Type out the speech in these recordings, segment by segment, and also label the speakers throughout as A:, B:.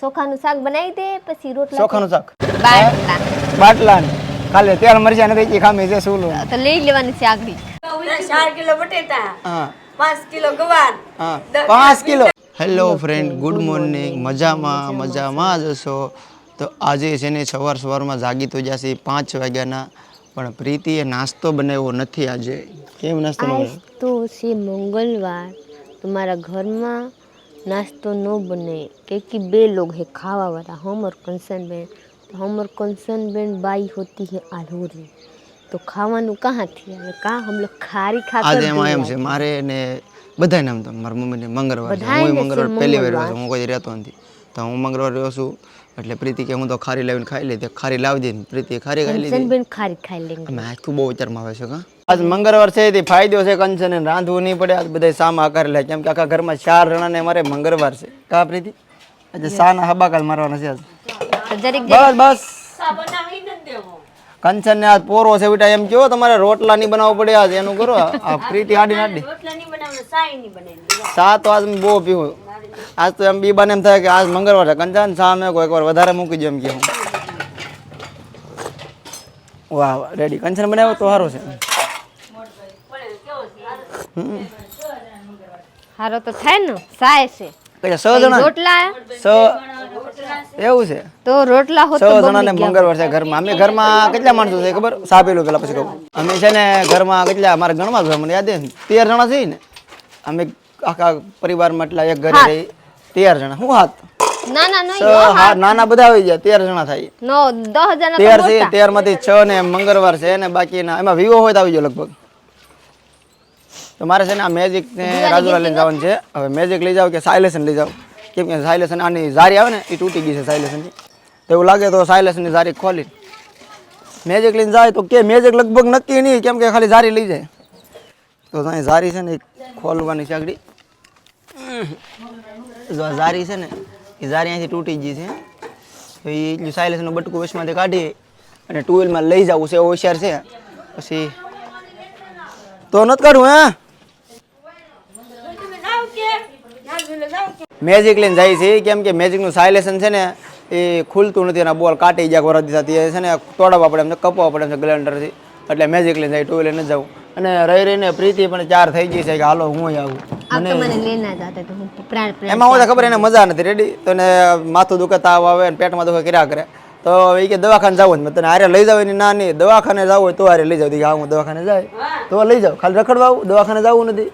A: સોખાનું શાક બનાવી દે પછી રોટલા
B: સોખાનું શાક.
A: બાટલા.
B: બાટલા ખાલે તેલ મરચા ને દેખી ખામે છે શું લો.
A: તો લઈ લેવાની છે આગળી.
C: 4 કિલો બટેટા
B: હા.
C: 5 કિલો ગવાર
B: હા. 5 kilo hello friend good morning મજામાં મજામાં જ હશો. તો આજે છે ને સવાર સવારમાં જાગી તો જશે પાંચ વાગ્યાના પણ પ્રીતિએ નાસ્તો બનાવ્યો નથી આજે. કેમ નાસ્તો
A: તો છે મંગળવાર. તમારા ઘરમાં नाश्तो न बने क्योंकि बे लोग है खावा वाला हम और कंसन बहन तो हम और कंसन बहन बाई होती है आलूरी तो ખાવાનું કહાંથી આવે કા હમ લોગ ખારી ખા
B: આજે એમાં એમ છે મારે ને બધાને એમ તો મારી મમ્મીને મંગળવાર છે
A: બધાયને
B: હું
A: છે
B: મંગળવાર પહેલી વાર રહ્યો
A: મંગળવાર.
B: છું હું કોઈ રહેતો નથી તો હું મંગળવાર રહ્યો છું. એટલે પ્રીતિ કે હું તો ખારી લાવીને ખાઈ લે તે ખારી લાવી દે પ્રીતિ ખારી ખાઈ લીધી.
A: બેન ખારી ખાઈ લઈ
B: અમે આખું બહુ વિચારમાં આવે છે કા આજ મંગળવાર છે તે ફાયદો છે કંચન રાંધવું નહીં પડે. આજ બધા સામા કરી લે. કેમ કે આખા ઘરમાં ચાર જણાને મારે મંગળવાર છે. કા પ્રીતિ? આજે સાના હબાકાલ મારવાના છે આજ. બસ બસ. કંચન ને આજ પોરો છે બેટા. એમ કયો તમારે રોટલા નહીં બનાવવો પડે આજ. એનું કરો. આ પ્રીતિ આડી નાડી
C: રોટલા નહીં બનાવવાનું સાય નહીં બનાવી
B: સા તો આજ મેં બહુ પીવું. આજ તો એમ બીબાને એમ થાય કે આજ મંગળવાર છે. કંચન સા મેં કોઈ વાર વધારે મૂકી દો એમ કે વાહ રેડી. કંચન બનાવ્યો તો સારું છે.
A: હારો તો થાય ને સાય છે.
B: કયા સ જણા?
A: રોટલા
B: સ એવું છે?
A: તો રોટલા હોત
B: સો
A: તો
B: જણાને મંગળવાર છે ઘરમાં. અમે ઘરમાં કેટલા માણસો છે ખબર? સાપેલું પેલા પછી કહું. અમે છે ને ઘરમાં કેટલા? અમારા ગણવા મને યાદ છે તેર જણા છે ને. અમે આખા પરિવારમાં એટલા એક ઘરે રહી તેર જણા. હું હાથ?
A: ના ના નહીં
B: નાના બધા આવી ગયા તેર જણા થાય.
A: નો દસ હજાર
B: તેર છે તેરમાંથી છ ને મંગળવાર છે ને બાકીના. એમાં વિવો હોય તો આવી ગયો લગભગ. તો મારે છે ને આ મેજિક ને રાજુલા લઈને જવાનું છે. હવે મેજિક લઈ જાવ કે સાયલેશન લઈ જાવ કેમ કે સાયલેશન આની જારી આવે ને એ તૂટી ગઈ છે સાયલેશનની તો એવું લાગે તો સાયલેશનની જારી ખોલી. મેજિક લઈને જાય તો કે મેજિક લગભગ નક્કી નહીં કેમ કે ખાલી જારી લઈ જાય. તો ઝારી જારી છે ને ખોલવાની છે આગળ. જો જારી છે ને, એ ઝારી અહીંથી તૂટી ગઈ છે. તો એ એટલું સાયલેશનું બટકું વચમાંથી કાઢી અને ટુવેલમાં લઈ જવું છે હોશિયાર છે. પછી તો નથી કાઢું, હે? મેજિક લઈને જાય છે, કેમ કે મેજિકનું સાયલેશન છે ને, એ ખુલતું નથી અને બોલ કાટી જાય વરદી થતી છે ને તોડવા પડે, એમને કપવા પડે એમને ગ્લેન્ડરથી એટલે મેજિક લઈને જાય ટુ લઈને જવું અને રહી રહીને પ્રીતિ પણ ચાર થઈ ગઈ છે કે હાલો હું આવું.
A: મને લેના જાતે તો હું પ્રાણ પ્રાણ
B: એમાં હું ખબર એને મજા નથી રેડી તો એને માથું દુખે તાવ આવે ને પેટમાં દુખે કર્યા કરે. તો એ કે દવાખાને જવું મેં તને હારે લઈ જાવ એની ના નહીં દવાખાને જવું હોય તો હારે લઈ જાવ. હા હું દવાખાને જાય. તો લઈ જાવ. ખાલી રખડવા આવું. દવાખાને જવું નથી.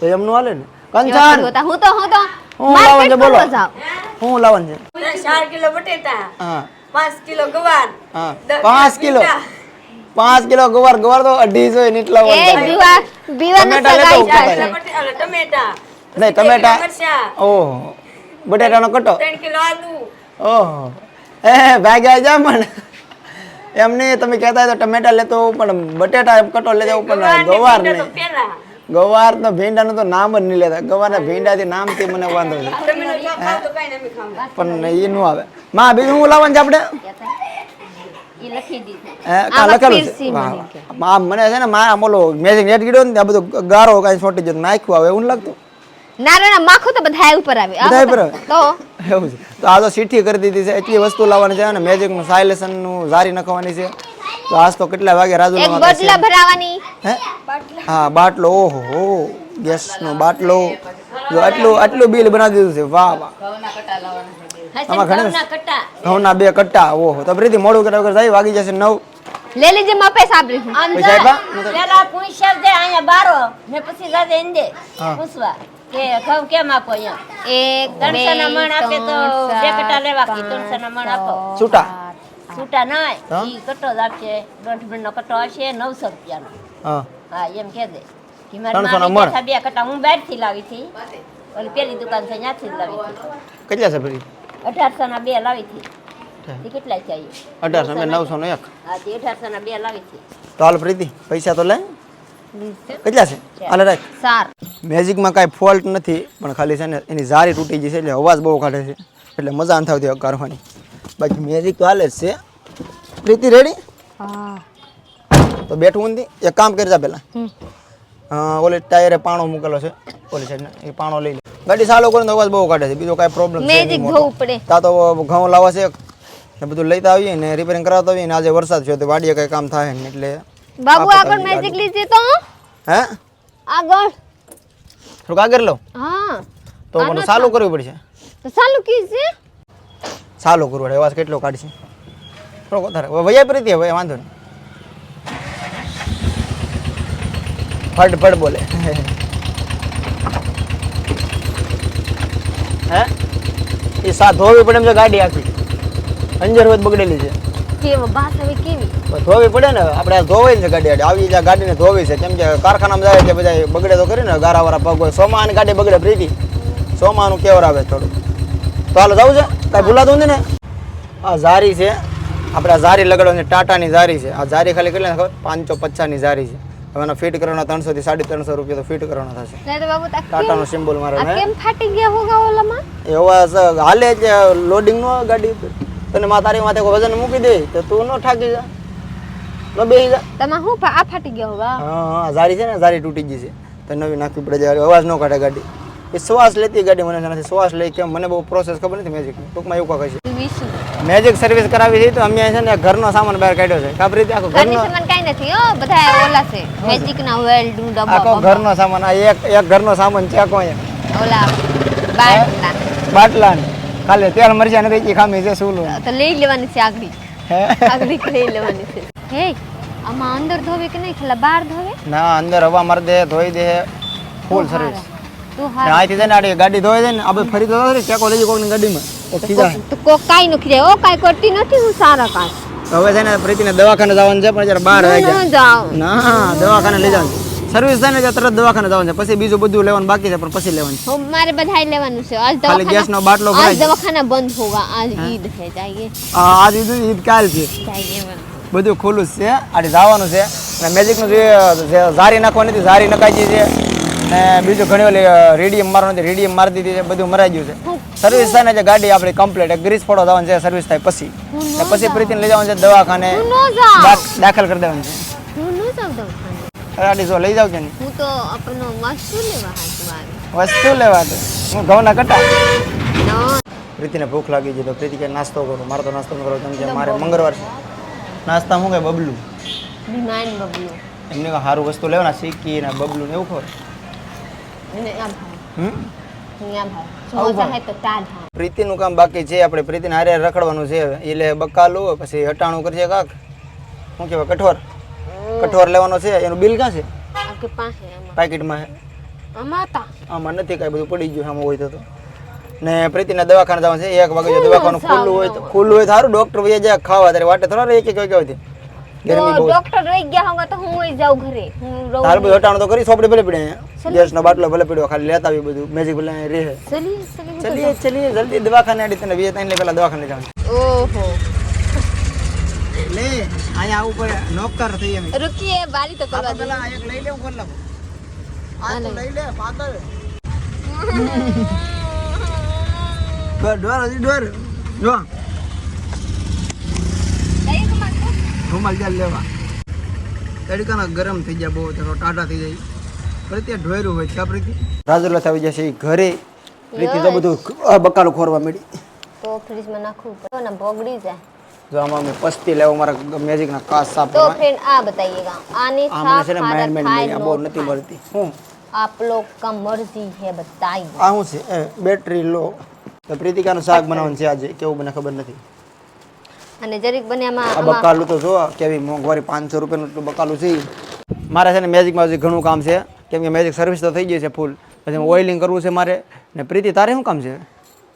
B: તો એમનું હાલે ને. કંચાન
A: હું તો હું તો
B: હું લાવવાનું છે બોલો. હું? લાવન છે
C: ચાર કિલો બટેટા
B: હા.
C: પાંચ કિલો ગવાર
B: હા. પાંચ કિલો. પાંચ કિલો ગવાર ગવાર તો અઢીસો એટલા
A: એ
B: ટમેટા લેતો
C: ટમેટા.
B: નહીં ટમેટા ઓહો બટેટાનો કટો. ઓહ એ ભાગ્યા જા પણ. એમ નહીં તમે કહેતા હોય તો ટમેટા લેતો હોઉં પણ બટેટા એમ કટો લેતો હોઉં પણ ગવાર નહીં. ગવાર તો ભીંડાનું તો નામ જ નહીં લેતા. ગવારના ભીંડાથી નામથી મને વાંધો છે.
C: તમે જો ખાવ તો કઈ નહીં ખાવ.
B: પણ એ નું આવે. માં બીજું શું લાવવાનું છે આપણે
A: ઈ લખી દીધું
B: હે કા
A: આમાં
B: લખેલું છે? વાહ,
A: મને
B: વાહ. માં આમ મને છે ને માં આમ મેજિક નેટ ગીડો ને ત્યાં બધું ગારો કાંઈ છોટી જતો નાખ્યું આવે એવું લાગતું?
A: નાના માખું તો બધા ઉપર આવે. બધા-
B: ઉપર આવે?
A: તો.
B: એવું છે. તો આ તો સીઠી કરી દીધી છે એટલી વસ્તુ લાવવાની છે અને સાયલેશનનું જારી નખવાની છે. તો આજ તો કેટલા વાગે રાજુ
A: એક બટલા ભરાવાની.
B: હે? હા બાટલો ઓહો ગેસ નો બાટલો. જો આટલું આટલું બિલ બનાવી દીધું છે વાહ વાહ. આમાં ઘણા ઘઉંના બે કટ્ટા ઓહો. તો પ્રીતિ મોડું કર્યા વગર જાય વાગી જશે નવ.
A: લે લીજે માપે સાબરી હું.
B: પૈસા આપ્યા
C: પેલા પૂછ્યા છે અહીંયા બારો. ને પછી જાજે
B: ઇંદે
C: પૂછવા કે ઘઉં કેમ આપો અહીંયા?
A: એક બે
C: મણ આપે તો બે
A: ચાર,
C: લેવા કે ત્રણસો મણ આપો?
B: છૂટા?
C: છૂટા? ના ઈ કટો જ આપશે દોઢ મણ નો કટો હશે નવસો રૂપિયાનો.
B: હા.
C: હા એમ કે દે. કે મારી
B: 300 ના મણ.
C: કહેતા બે કટા હું બહારથી લાવી હતી. ઓલી પેલી દુકાન છે ત્યાંથી જ લાવી હતી.
B: કેટલા છે ફરી?
C: અઢારસો ના બે લાવી હતી. તે કેટલા છે આઈ?
B: અઢારસો ને નવસો નો એક.
C: હા તે અઢારસો ના બે લાવી હતી.
B: તો હાલ પ્રીતિ પૈસા તો લે કેટલા છે? હાલે રાખ.
A: ચાર
B: મેજિકમાં કાંઈ ફોલ્ટ નથી પણ ખાલી છે ને એની ઝારી તૂટી ગઈ છે એટલે અવાજ બહુ કાઢે છે. એટલે મજા ન થતી કરવાની બાકી મેજિક તો હાલે જ છે. પ્રીતિ રેડી
A: હા.
B: તો બેઠું નથી એક કામ કરી જા પહેલાં અ, ઓલી ટાયરે પાણો મૂકેલો છે. ઓલી સાઈડના એ પાણો લઈ લે. ગાડી સાલો કરીને તો અવાજ બહુ કાઢે છે. બીજો કાંઈ પ્રોબ્લેમ
A: મેજિક પડે.
B: તા તો ઘઉં લાવવા છે ને બધું લઈતા આવીએ ને રિપેરિંગ કરાવતા આવીએ ને આજે વરસાદ છે તો વાડીએ કંઈ કામ થાય ને એટલે
A: બાબુ આગળ મેજિક લીધી તો?
B: હે?
A: આગળ.
B: થોડુંક આગળ લો.
A: હા.
B: તો મને ચાલુ કરવું પડશે.
A: તો કી છે?
B: ચાલુ કરવું પડે. અવાજ કેટલો કાઢશે? થોડોક વધારે. વૈયા પ્રીતિ હવે વાંધો નહીં. ફટ ફટ બોલે. હે? એ સા ધોવી પડે એમ છે ગાડી આખી. અંજર વધ બગડેલી છે.
A: કેવો બાસ હવે કેવી?
B: પણ ધોવી પડે ને આપણે ધોવાઈ ને ગાડી આડી. આવી જાય ગાડીને ધોવી છે કેમ કે કારખાનામાં જાય છે બધા બગડે તો કરી ને ગારાવાળા પગ હોય. સોમાની ગાડી બગડે પ્રીતિ સોમાનું કેવર આવે થોડું. તો હાલો જવું છે? કાંઈ ભૂલાતું નથી ને? આ ઝારી છે. આપણે આ ઝારી લગાડવાની ટાટાની ઝારી છે. આ ઝારી ખાલી કેટલી ખબર? પાંચસો પચાસની ઝારી છે. હવે એના ફિટ કરવાના ત્રણસો થી સાડી ત્રણસો રૂપિયા તો ફિટ કરવાના થશે. ટાટાનો સિમ્બોલ મારે
A: કેમ ફાટી ગયા હોગા ઓલામાં
B: એવા હાલે જ લોડિંગ નો ગાડી તને મા તારી માથે વજન મૂકી દે તો તું ન ઠાકી જા. નો બેસી જા.
A: તમે હું આ ફાટી ગયા હોગા
B: હા હા ઝારી છે ને ઝારી તૂટી ગઈ છે. તો નવી નાખવી પડે જારી અવાજ ન કાઢે ગાડી. એ શ્વાસ લેતી ગાડી મને નથી. શ્વાસ લઈ કેમ? મને બહુ પ્રોસેસ ખબર નથી મેજિક ટૂંકમાં એવું કહે છે મેજિક સર્વિસ કરાવી છે તો અમે છે ને ઘરનો સામાન બહાર કાઢ્યો છે. કાપરી આખો
A: ઘરની સામાન કાઈ નથી ઓ બધા ઓલા છે. મેજિક ના વેલ્ડ ડબ્બા
B: આખો ઘરનો સામાન આ એક એક ઘરનો સામાન છે આખો અહીંયા.
A: ઓલા બાટલા.
B: બાટલા ને. ખાલી તેલ મરચા ને એ ખામી છે સુલો
A: તો લઈ લેવાની છે આગળી.
B: હે?
A: આગળી લઈ લેવાની છે. હે આમાં અંદર ધોવે કે નહીં? ખાલી બહાર ધોવે?
B: ના અંદર હવા માર દે ધોઈ દે. ફૂલ સર્વિસ
A: તું હા
B: અહીંથી આડી ગાડી ધોઈ દે ને આપણે ફરી તો ચેકો લઈ કોકની ગાડીમાં. તો ખીજા
A: તો કોક કાઈ નથી જાય ઓ કાઈ કરતી નથી હું સારા કાચ
B: હવે છે ને પ્રીતિને દવાખાને જવાનું છે પણ જરા બહાર આવી ગયા
A: ના
B: દવાખાને લઈ જવાનું સર્વિસ થાય ને ત્યાં તરત દવાખાને જવાનું છે. પછી બીજું બધું લેવાનું બાકી છે પણ પછી લેવાનું છે.
A: મારે બધાય લેવાનું છે. આજ દવાખાના
B: ગેસનો બાટલો
A: આજ દવાખાના બંધ હોગા આજ ઈદ છે જાઈએ.
B: આજ ઈદ ઈદ કાલ છે.
A: જાઈએ
B: બધું ખુલ્લું છે. આડે જવાનું છે. અને મેજિકનું જે ઝારી નાખવાની હતી ઝારી નખાઈ છે. ને બીજું ઘણી ઓલી રેડિયમ મારવાનું છે રેડિયમ મારી દીધી છે બધું મરાઈ ગયું છે. સર્વિસ થાય ને જે ગાડી આપણી કમ્પ્લીટ ગ્રીસ ફોડો થવાનું છે સર્વિસ થાય પછી. પછી પ્રીતિને લઈ જવાનું છે દવાખાને. દાખલ કરી દેવાનું છે. જો લઈ જાવ છે ને
A: હું તો આપણનો વસ્તુ લેવા
B: વસ્તુ લેવા દે. હું ઘઉંના કટા. પ્રીતિને ભૂખ લાગી છે તો પ્રીતિ કે નાસ્તો કરો. મારે તો નાસ્તો ન કરો કેમ કે મારે મંગળવાર છે. નાસ્તા શું કે બબલું? એમને સારું વસ્તુ લેવાના શીખી ને બબલું ને એવું ખબર.
A: એને
B: હમ
A: સમોસા તો ચાર ભાઈ
B: પ્રીતિનું કામ બાકી છે આપણે પ્રીતિને હારે રખડવાનું છે. એટલે બકાલું પછી હટાણું કરજે કાક. શું કહેવાય કઠોર? કઠોર લેવાનો છે એનું બિલ ક્યાં છે?
A: આપકે પાસે આમાં.
B: નથી કાંઈ બધું પડી ગયું આમાં હોય તો. ને પ્રીતિના દવાખાને જવાનું છે એક વાગે જો દવાખાનું ખુલ્લું હોય તો ખુલ્લું હોય સારું ડૉક્ટર વહી જાય ખાવા ત્યારે વાટે થોડા એક એક વાગ્યા સુધી ગરમી બહુ
A: ડોક્ટર રહી ગયા હોગા તો હું વહી જાઉં ઘરે. હું રહું.
B: તારું બધું હટાણું તો કરી સોપડી ભલે પડે. અહીંયા ગેસનો બાટલો ભલે પડ્યો ખાલી લેતા આવી બધું. મેજિક ભલે રહે.
A: ચલીએ ચલીએ
B: ચલીએ ચલીએ જલ્દી દવાખાને આડી તને વીએ ત્રણ પેલા દવાખાને જવાનું
A: ઓહો.
B: લે અહીંયા આવું પડે. નોકર થઈ એમ.
A: રૂકીએ બારી તો કરવા દે.
B: પેલા એક લઈ લેવું કરી આ તો લઈ લે પાતળ. ડોર હજી ડોર જો રૂમાલ જાલ લેવા. તડકાના ગરમ થઈ જાય બહુ તો ટાટા થઈ જાય. ત્યાં ઢોયરું હોય છે પ્રીતિ રાજુલા આવી જશે ઘરે. પ્રીતિ તો બધું બકાલું ખોરવા મળી
A: તો ફ્રીજમાં નાખવું પડે. ને બગડી જાય.
B: જો આમાં મે મારા મેજિકના કાસ સાફ
A: આ બતાઈએગા
B: આને સાફ
A: મારા
B: બહુ નથી મળતી. હું?
A: આપ લોગ કા મરજી હે બતાઈ.
B: આ છે? બેટરી લો. તો પ્રીતિકાનું શાક બનાવવાનું છે આજે. કેવું મને ખબર નથી.
A: અને જરીક બને આમાં
B: આ બકાલું તો જો કેવી મોંઘવારી પાંચસો રૂપિયાનું એટલું બકાલું છે. મારે છે ને મેજિકમાં હજી ઘણું કામ છે. કેમ કે મેજિક સર્વિસ તો થઈ ગઈ છે ફૂલ પછી ઓઇલિંગ કરવું છે મારે. ને પ્રીતિ તારે શું કામ છે?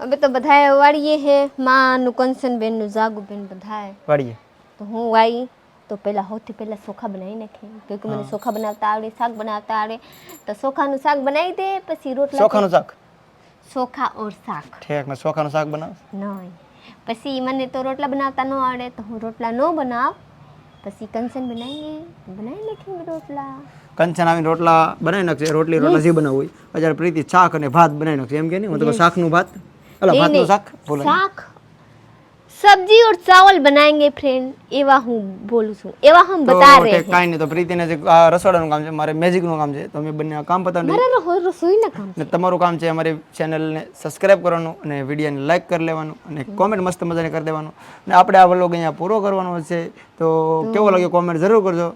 A: અમે તો બધાએ વાળીએ હે. માનું કંચન બેનનું જાગુ બેન બધાએ.
B: વાડીએ
A: તો હું વાઈ તો પહેલા સૌથી પહેલા ચોખા બનાવી નાખી કેમ કે મને ચોખા બનાવતા આવડે શાક બનાવતા આવડે. તો ચોખાનું શાક બનાવી દે પછી રોટલા
B: ચોખાનું શાક?
A: ચોખા ઓર શાક.
B: ઠીક ને ચોખાનું શાક બનાવ.
A: નહીં. પછી મને તો રોટલા બનાવતા ન આવડે તો હું રોટલા ન બનાવ. પછી કંચન બનાવીએ બનાવી લેખી રોટલા.
B: કંચન આવીને રોટલા બનાવી નાખશે રોટલી રોટલા જે બનાવવું હોય. અત્યારે પ્રીતિ શાક અને ભાત બનાવી નાખશે. એમ કે નહીં? હું તો શાક શાકનું ભાત.
A: એટલે
B: ભાતનું શાક?
A: શાક सब्जी और चावल बनाएंगे फ्रेंड એવા હું બોલું છું એવા हम
B: તો
A: बता रहे
B: તે
A: हैं
B: કાંઈ નહીં તો પ્રીતિને જે આ રસોડાનું કામ છે મારે મેજિકનું કામ છે તો અમે બંને આ કામ પતાવી
A: મારા રહો રસોઈના કામ
B: અને તમારું કામ છે અમારી ચેનલને સબસ્ક્રાઇબ કરવાનું અને વિડીયોને લાઈક કરી લેવાનું અને કોમેન્ટ મસ્ત મજાની કરી દેવાનું અને આપણે આ વ્લોગ અહીંયા પૂરો કરવાનો છે તો કેવો લાગ્યો કોમેન્ટ જરૂર કરજો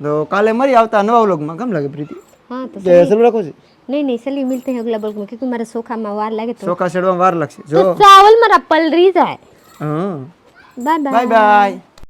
B: તો કાલે મળી આવતા નવા વ્લોગમાં કેમ લાગે પ્રીતિ
A: हाँ तो
B: કે સલું રાખો છે
A: नहीं नहीं चलिए मिलते हैं अगला बल्क में क्योंकि हमारे सोखा में वार लगे तो
B: ચોખા ચડવામાં વાર લાગશે
A: तो
B: જો
A: चावल मेरा पल रही जाए
B: Ừ.
A: Bye bye.
B: Bye bye.